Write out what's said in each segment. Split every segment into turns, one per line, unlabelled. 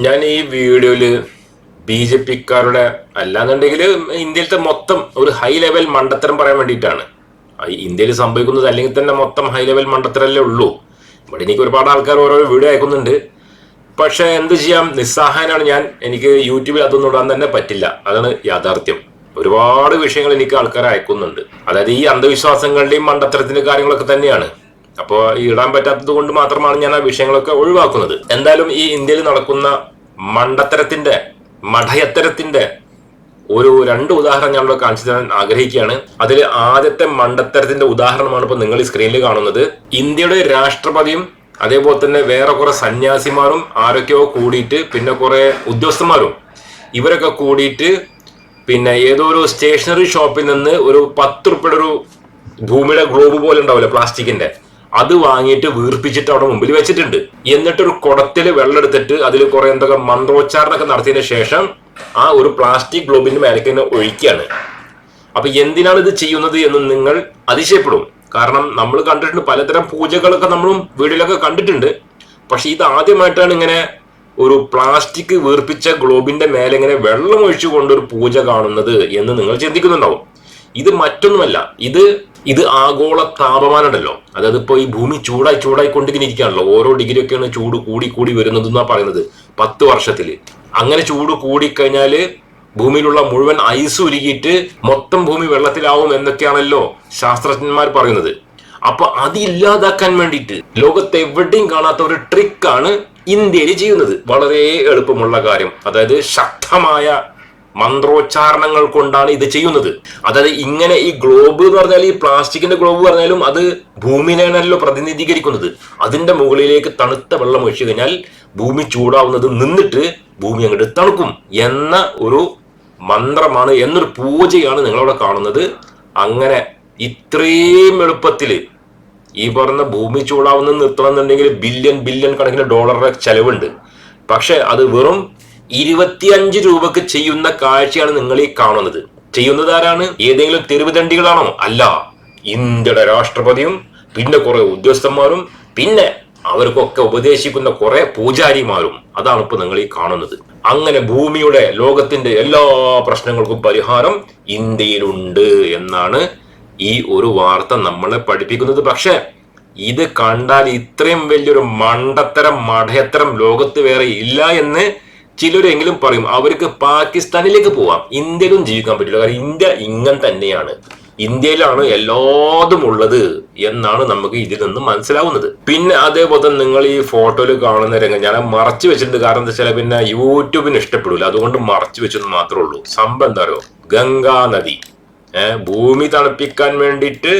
ഞാൻ ഈ വീഡിയോയിൽ ബി ജെ പിക്കാരുടെ അല്ലാന്നുണ്ടെങ്കിൽ ഇന്ത്യയിലത്തെ മൊത്തം ഒരു ഹൈ ലെവൽ മണ്ടത്തരം പറയാൻ വേണ്ടിയിട്ടാണ്. ഇന്ത്യയിൽ സംഭവിക്കുന്നത് അല്ലെങ്കിൽ തന്നെ മൊത്തം ഹൈ ലെവൽ മണ്ടത്തരല്ലേ ഉള്ളൂ. ഇവിടെ എനിക്ക് ഒരുപാട് ആൾക്കാർ ഓരോ വീഡിയോ അയക്കുന്നുണ്ട്. പക്ഷെ എന്ത് ചെയ്യാം? നിസ്സഹായനാണ് ഞാൻ. എനിക്ക് യൂട്യൂബിൽ അതൊന്നും ഇടാൻ തന്നെ പറ്റില്ല. അതാണ് യാഥാർത്ഥ്യം. ഒരുപാട് വിഷയങ്ങൾ എനിക്ക് ആൾക്കാർ അയക്കുന്നുണ്ട്. അതായത് ഈ അന്ധവിശ്വാസങ്ങളുടെയും മണ്ടത്തരത്തിന്റെ കാര്യങ്ങളൊക്കെ തന്നെയാണ്. അപ്പോൾ ഇടാൻ പറ്റാത്തത് കൊണ്ട് മാത്രമാണ് ഞാൻ ആ വിഷയങ്ങളൊക്കെ ഒഴിവാക്കുന്നത്. എന്തായാലും ഈ ഇന്ത്യയിൽ നടക്കുന്ന മണ്ടത്തരത്തിന്റെ മഠയത്തരത്തിന്റെ ഒരു രണ്ട് ഉദാഹരണം ഞാൻ കാണിച്ചു തരാൻ ആഗ്രഹിക്കുകയാണ്. അതിൽ ആദ്യത്തെ മണ്ടത്തരത്തിന്റെ ഉദാഹരണമാണ് ഇപ്പോൾ നിങ്ങൾ ഈ സ്ക്രീനിൽ കാണുന്നത്. ഇന്ത്യയുടെ രാഷ്ട്രപതിയും അതേപോലെ തന്നെ വേറെ കുറെ സന്യാസിമാരും ആരൊക്കെയോ കൂടിയിട്ട് പിന്നെ കുറെ ഉദ്യോഗസ്ഥന്മാരും ഇവരൊക്കെ കൂടിയിട്ട് പിന്നെ ഏതോ ഒരു സ്റ്റേഷനറി ഷോപ്പിൽ നിന്ന് ഒരു പത്ത് റുപ്യയുടെ ഒരു ഭൂമിയുടെ ഗ്ലോബ് പോലെ ഉണ്ടാവില്ല പ്ലാസ്റ്റിക്കിന്റെ അത് വാങ്ങിയിട്ട് വീർപ്പിച്ചിട്ട് അവിടെ മുമ്പിൽ വെച്ചിട്ടുണ്ട്. എന്നിട്ട് ഒരു കുടത്തിൽ വെള്ളം എടുത്തിട്ട് അതിൽ കുറെ എന്തൊക്കെ മന്ത്രോച്ചാരണമൊക്കെ നടത്തിയതിനു ശേഷം ആ ഒരു പ്ലാസ്റ്റിക് ഗ്ലോബിന്റെ മേലേക്ക് തന്നെ ഒഴിക്കുകയാണ്. അപ്പൊ എന്തിനാണ് ഇത് ചെയ്യുന്നത് എന്ന് നിങ്ങൾ അതിശയപ്പെടും. കാരണം നമ്മൾ കണ്ടിട്ടുണ്ട് പലതരം പൂജകളൊക്കെ നമ്മളും വീടിലൊക്കെ കണ്ടിട്ടുണ്ട്. പക്ഷെ ഇത് ആദ്യമായിട്ടാണ് ഇങ്ങനെ ഒരു പ്ലാസ്റ്റിക് വീർപ്പിച്ച ഗ്ലോബിന്റെ മേലെ ഇങ്ങനെ വെള്ളം ഒഴിച്ചു ഒരു പൂജ കാണുന്നത് എന്ന് നിങ്ങൾ ചിന്തിക്കുന്നുണ്ടാവും. ഇത് മറ്റൊന്നുമല്ല. ഇത് ഇത് ആഗോള താപമാനമുണ്ടല്ലോ അതായത് ഇപ്പോൾ ഈ ഭൂമി ചൂടായി ചൂടായി കൊണ്ടിരിക്കുകയാണല്ലോ ഓരോ ഡിഗ്രി ഒക്കെയാണ് ചൂട് കൂടി കൂടി വരുന്നത് എന്നാണ് പറയുന്നത്. പത്ത് വർഷത്തിൽ അങ്ങനെ ചൂട് കൂടിക്കഴിഞ്ഞാൽ ഭൂമിയിലുള്ള മുഴുവൻ ഐസ് ഉരുകിയിട്ട് മൊത്തം ഭൂമി വെള്ളത്തിലാവും എന്നൊക്കെയാണല്ലോ ശാസ്ത്രജ്ഞന്മാർ പറയുന്നത്. അപ്പൊ അത് ഇല്ലാതാക്കാൻ വേണ്ടിയിട്ട് ലോകത്ത് എവിടെയും കാണാത്ത ഒരു ട്രിക്കാണ് ഇന്ത്യയിൽ ചെയ്യുന്നത്. വളരെ എളുപ്പമുള്ള കാര്യം. അതായത് ശക്തമായ മന്ത്രോച്ചാരണങ്ങൾ കൊണ്ടാണ് ഇത് ചെയ്യുന്നത്. അതായത് ഇങ്ങനെ ഈ ഗ്ലോബ് എന്ന് പറഞ്ഞാൽ ഈ പ്ലാസ്റ്റിക്കിന്റെ ഗ്ലോബ് പറഞ്ഞാലും അത് ഭൂമിനെയാണല്ലോ പ്രതിനിധീകരിക്കുന്നത്. അതിന്റെ മുകളിലേക്ക് തണുത്ത വെള്ളം ഒഴിച്ചു കഴിഞ്ഞാൽ ഭൂമി ചൂടാവുന്നത് നിന്നിട്ട് ഭൂമി അങ്ങോട്ട് തണുക്കും എന്ന ഒരു മന്ത്രമാണ് എന്നൊരു പൂജയാണ് നിങ്ങളവിടെ കാണുന്നത്. അങ്ങനെ ഇത്രയും എളുപ്പത്തിൽ ഈ പറഞ്ഞ ഭൂമി ചൂടാവുന്ന നിർത്തണമെന്നുണ്ടെങ്കിൽ ബില്യൺ ബില്യൺ കണക്കിന് ഡോളറുടെ ചെലവുണ്ട്. പക്ഷെ അത് വെറും ഇരുപത്തിയഞ്ച് രൂപക്ക് ചെയ്യുന്ന കാഴ്ചയാണ് നിങ്ങൾ ഈ കാണുന്നത്. ചെയ്യുന്നത് ആരാണ്? ഏതെങ്കിലും തെരുവുതണ്ടികളാണോ അല്ല. ഇന്ത്യയുടെ രാഷ്ട്രപതിയും പിന്നെ കുറെ ഉദ്യോഗസ്ഥന്മാരും പിന്നെ അവർക്കൊക്കെ ഉപദേശിക്കുന്ന കുറെ പൂജാരിമാരും. അതാണ് ഇപ്പൊ നിങ്ങൾ ഈ കാണുന്നത്. അങ്ങനെ ഭൂമിയുടെ ലോകത്തിന്റെ എല്ലാ പ്രശ്നങ്ങൾക്കും പരിഹാരം ഇന്ത്യയിലുണ്ട് എന്നാണ് ഈ ഒരു വാർത്ത നമ്മളെ പഠിപ്പിക്കുന്നത്. പക്ഷേ ഇത് കണ്ടാൽ ഇത്രയും വലിയൊരു മണ്ടത്തരം മഠയത്തരം ലോകത്ത് വേറെ ഇല്ല എന്ന് ചിലരെങ്കിലും പറയും അവർക്ക് പാകിസ്ഥാനിലേക്ക് പോവാം. ഇന്ത്യയിലും ജീവിക്കാൻ പറ്റില്ല. കാരണം ഇന്ത്യ ഇങ്ങനെ തന്നെയാണ്. ഇന്ത്യയിലാണ് എല്ലാതും ഉള്ളത് എന്നാണ് നമുക്ക് ഇതിൽ നിന്ന് മനസ്സിലാവുന്നത്. പിന്നെ അതേപോലെ നിങ്ങൾ ഈ ഫോട്ടോയിൽ കാണുന്ന രംഗം ഞാൻ മറച്ചു വെച്ചിട്ടുണ്ട്. കാരണം എന്താ വെച്ചാൽ പിന്നെ യൂട്യൂബിന് ഇഷ്ടപ്പെടില്ല അതുകൊണ്ട് മറച്ചു വെച്ചെന്ന് മാത്രമേ ഉള്ളൂ. സംഭവം എന്താ പറയുക ഗംഗാനദി ഭൂമി തണുപ്പിക്കാൻ വേണ്ടിയിട്ട്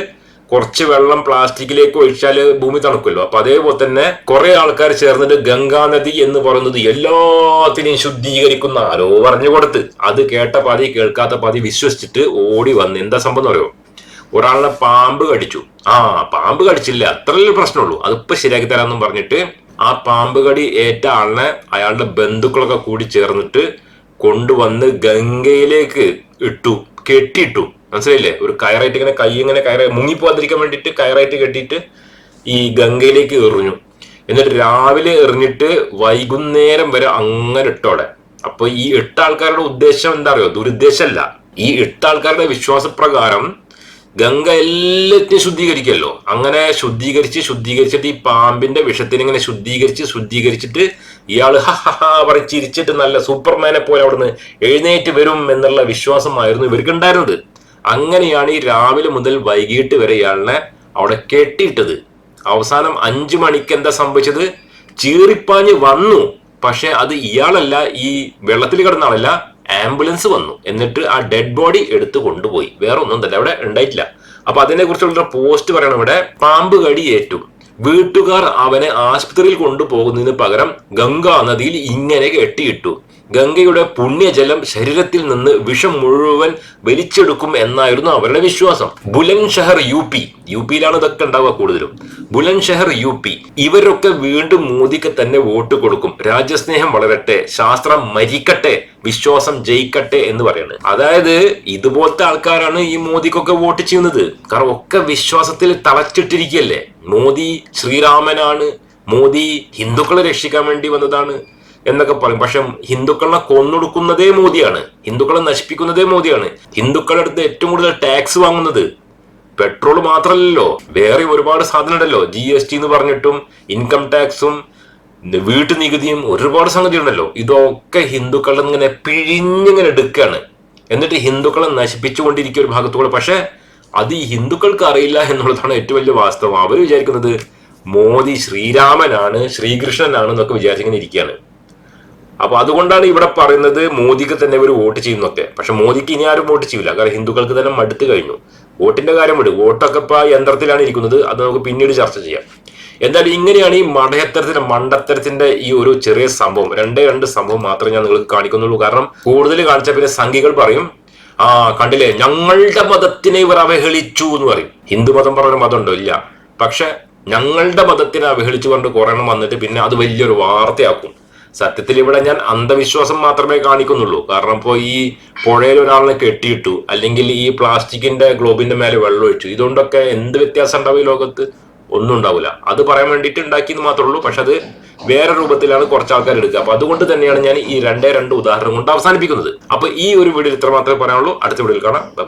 കുറച്ച് വെള്ളം പ്ലാസ്റ്റിക്കിലേക്ക് ഒഴിച്ചാൽ ഭൂമി തണുക്കുമല്ലോ. അപ്പൊ അതേപോലെ തന്നെ കുറെ ആൾക്കാർ ചേർന്നിട്ട് ഗംഗാ നദി എന്ന് പറയുന്നത് എല്ലാത്തിനെയും ശുദ്ധീകരിക്കുന്ന ആരോ പറഞ്ഞു കൊടുത്ത്. അത് കേട്ട പാതി കേൾക്കാത്ത പാതി വിശ്വസിച്ചിട്ട് ഓടി വന്ന്. എന്താ സംഭവം അറിയോ ഒരാളെ പാമ്പ് കടിച്ചു. ആ പാമ്പ് കടിച്ചില്ല. അത്രയല്ലേ പ്രശ്നമുള്ളൂ. അതിപ്പോ ശരിയാക്കി തരാമെന്നും പറഞ്ഞിട്ട് ആ പാമ്പ് കടി ഏറ്റ ആളിനെ അയാളുടെ ബന്ധുക്കളൊക്കെ കൂടി ചേർന്നിട്ട് കൊണ്ടുവന്ന് ഗംഗയിലേക്ക് ഇട്ടു കെട്ടിയിട്ടു. മനസ്സിലായില്ലേ? ഒരു കയറായിട്ട് ഇങ്ങനെ കൈ ഇങ്ങനെ കയറ മുങ്ങിപ്പോവാതിരിക്കാൻ വേണ്ടിയിട്ട് കയറായിട്ട് കെട്ടിയിട്ട് ഈ ഗംഗയിലേക്ക് എറിഞ്ഞു. എന്നിട്ട് രാവിലെ എറിഞ്ഞിട്ട് വൈകുന്നേരം വരെ അങ്ങനെ ഇട്ടോടെ അപ്പൊ ഈ എട്ട് ആൾക്കാരുടെ ഉദ്ദേശം എന്താ അറിയോ ദുരുദ്ദേശമല്ല. ഈ എട്ട് ആൾക്കാരുടെ വിശ്വാസപ്രകാരം ഗംഗ എല്ലാത്തിനും ശുദ്ധീകരിക്കല്ലോ അങ്ങനെ ശുദ്ധീകരിച്ച് ശുദ്ധീകരിച്ചിട്ട് ഈ പാമ്പിന്റെ വിഷത്തിന് ഇങ്ങനെ ശുദ്ധീകരിച്ച് ശുദ്ധീകരിച്ചിട്ട് ഇയാൾ ഹ ഹ ചിരിച്ചിട്ട് നല്ല സൂപ്പർമാനെ പോലെ അവിടുന്ന് എഴുന്നേറ്റ് വരും എന്നുള്ള വിശ്വാസമായിരുന്നു ഇവർക്ക് ഉണ്ടായിരുന്നത് അങ്ങനെയാണ് ഈ രാവിലെ മുതൽ വൈകിട്ട് വരെ ഇയാളിനെ അവിടെ കെട്ടിയിട്ടത്. അവസാനം അഞ്ചു മണിക്ക് എന്താ സംഭവിച്ചത്? ചീറിപ്പാഞ്ഞ് വന്നു. പക്ഷെ അത് ഇയാളല്ല ഈ വെള്ളത്തിൽ കിടന്ന ആളല്ല ആംബുലൻസ് വന്നു. എന്നിട്ട് ആ ഡെഡ് ബോഡി എടുത്തു കൊണ്ടുപോയി. വേറെ ഒന്നും തന്നെ അവിടെ ഉണ്ടായിട്ടില്ല. അപ്പൊ അതിനെ കുറിച്ചുള്ള പോസ്റ്റ് പറയണം ഇവിടെ. പാമ്പ് കടി ഏറ്റു വീട്ടുകാർ അവനെ ആശുപത്രിയിൽ കൊണ്ടുപോകുന്നതിന് പകരം ഗംഗാ നദിയിൽ ഇങ്ങനെ കെട്ടിയിട്ടു ഗംഗയുടെ പുണ്യജലം ശരീരത്തിൽ നിന്ന് വിഷം മുഴുവൻ വലിച്ചെടുക്കും എന്നായിരുന്നു അവരുടെ വിശ്വാസം. Bulandshahr U P. യു പിയിലാണ് ഇതൊക്കെ ഉണ്ടാവുക കൂടുതലും. Bulandshahr U P. ഇവരൊക്കെ വീണ്ടും മോദിക്ക് തന്നെ വോട്ട് കൊടുക്കും. രാജ്യസ്നേഹം വളരട്ടെ ശാസ്ത്രം മരിക്കട്ടെ വിശ്വാസം ജയിക്കട്ടെ എന്ന് പറയുന്നത്. അതായത് ഇതുപോലത്തെ ആൾക്കാരാണ് ഈ മോദിക്കൊക്കെ വോട്ട് ചെയ്യുന്നത്. കാരണം ഒക്കെ വിശ്വാസത്തിൽ തളച്ചിട്ടിരിക്കല്ലേ മോദി ശ്രീരാമനാണ്. മോദി ഹിന്ദുക്കളെ രക്ഷിക്കാൻ വേണ്ടി വന്നതാണ് എന്നൊക്കെ പറയും. പക്ഷെ ഹിന്ദുക്കളെ കൊന്നൊടുക്കുന്നതേ മോദിയാണ്. ഹിന്ദുക്കളെ നശിപ്പിക്കുന്നതേ മോദിയാണ്. ഹിന്ദുക്കളുടെ അടുത്ത് ഏറ്റവും കൂടുതൽ ടാക്സ് വാങ്ങുന്നത് പെട്രോൾ മാത്രമല്ലല്ലോ. വേറെ ഒരുപാട് സാധനം ഉണ്ടല്ലോ ജി എസ് ടി എന്ന് പറഞ്ഞിട്ടും ഇൻകം ടാക്സും വീട്ടു നികുതിയും ഒരുപാട് സംഗതി ഉണ്ടല്ലോ ഇതൊക്കെ ഹിന്ദുക്കളുടെ ഇങ്ങനെ പിഴിഞ്ഞിങ്ങനെ എടുക്കുകയാണ് എന്നിട്ട് ഹിന്ദുക്കളെ നശിപ്പിച്ചുകൊണ്ടിരിക്കുക ഒരു ഭാഗത്തുകൂടെ. പക്ഷേ അത് ഈ ഹിന്ദുക്കൾക്ക് അറിയില്ല എന്നുള്ളതാണ് ഏറ്റവും വലിയ വാസ്തവം. അവർ വിചാരിക്കുന്നത് മോദി ശ്രീരാമനാണ് ശ്രീകൃഷ്ണനാണ് എന്നൊക്കെ വിചാരിച്ചിങ്ങനെ ഇരിക്കുകയാണ്. അപ്പൊ അതുകൊണ്ടാണ് ഇവിടെ പറയുന്നത് മോദിക്ക് തന്നെ ഇവർ വോട്ട് ചെയ്യുന്നൊക്കെ. പക്ഷെ മോദിക്ക് ഇനി ആരും വോട്ട് ചെയ്യില്ല കാരണം ഹിന്ദുക്കൾക്ക് തന്നെ മടുത്തു കഴിഞ്ഞു. വോട്ടിന്റെ കാര്യം വിടും. വോട്ടൊക്കെ ഇപ്പൊ യന്ത്രത്തിലാണ് ഇരിക്കുന്നത്. അത് നമുക്ക് പിന്നീട് ചർച്ച ചെയ്യാം. എന്തായാലും ഇങ്ങനെയാണ് ഈ മടയത്തരത്തിന്റെ മണ്ടത്തരത്തിന്റെ ഈ ഒരു ചെറിയ സംഭവം. രണ്ടേ രണ്ട് സംഭവം മാത്രമേ ഞാൻ നിങ്ങൾക്ക് കാണിക്കുന്നുള്ളൂ. കാരണം കൂടുതൽ കാണിച്ച പിന്നെ സംഘികൾ പറയും ആ കണ്ടില്ലേ? ഞങ്ങളുടെ മതത്തിനെ ഇവർ അവഹേളിച്ചു എന്ന് പറയും. ഹിന്ദു മതം പറഞ്ഞ മതമുണ്ടോ? ഇല്ല. പക്ഷെ ഞങ്ങളുടെ മതത്തിനെ അവഹേളിച്ചു കൊണ്ട് കുറയണം വന്നിട്ട് പിന്നെ അത് വലിയൊരു വാർത്തയാക്കും. സത്യത്തിൽ ഇവിടെ ഞാൻ അന്ധവിശ്വാസം മാത്രമേ കാണിക്കുന്നുള്ളൂ. കാരണം ഇപ്പോൾ ഈ പുഴയിൽ ഒരാളിനെ കെട്ടിയിട്ടു അല്ലെങ്കിൽ ഈ പ്ലാസ്റ്റിക്കിന്റെ ഗ്ലോബിന്റെ മേലെ വെള്ളം ഒഴിച്ചു ഇതുകൊണ്ടൊക്കെ എന്ത് വ്യത്യാസം ഉണ്ടാവും ഈ ലോകത്ത്? ഒന്നും ഉണ്ടാവില്ല അത് പറയാൻ വേണ്ടിയിട്ട് ഉണ്ടാക്കിയെന്ന് മാത്രമേ ഉള്ളൂ. പക്ഷെ അത് വേറെ രൂപത്തിലാണ് കുറച്ച് ആൾക്കാർ എടുക്കുക. അപ്പൊ അതുകൊണ്ട് തന്നെയാണ് ഞാൻ ഈ രണ്ടേ രണ്ട് ഉദാഹരണം കൊണ്ട് അവസാനിപ്പിക്കുന്നത്. അപ്പൊ ഈ ഒരു വീഡിയോ ഇത്ര മാത്രമേ പറയാനുള്ളൂ. അടുത്ത വീഡിയോയിൽ കാണാം. ബൈ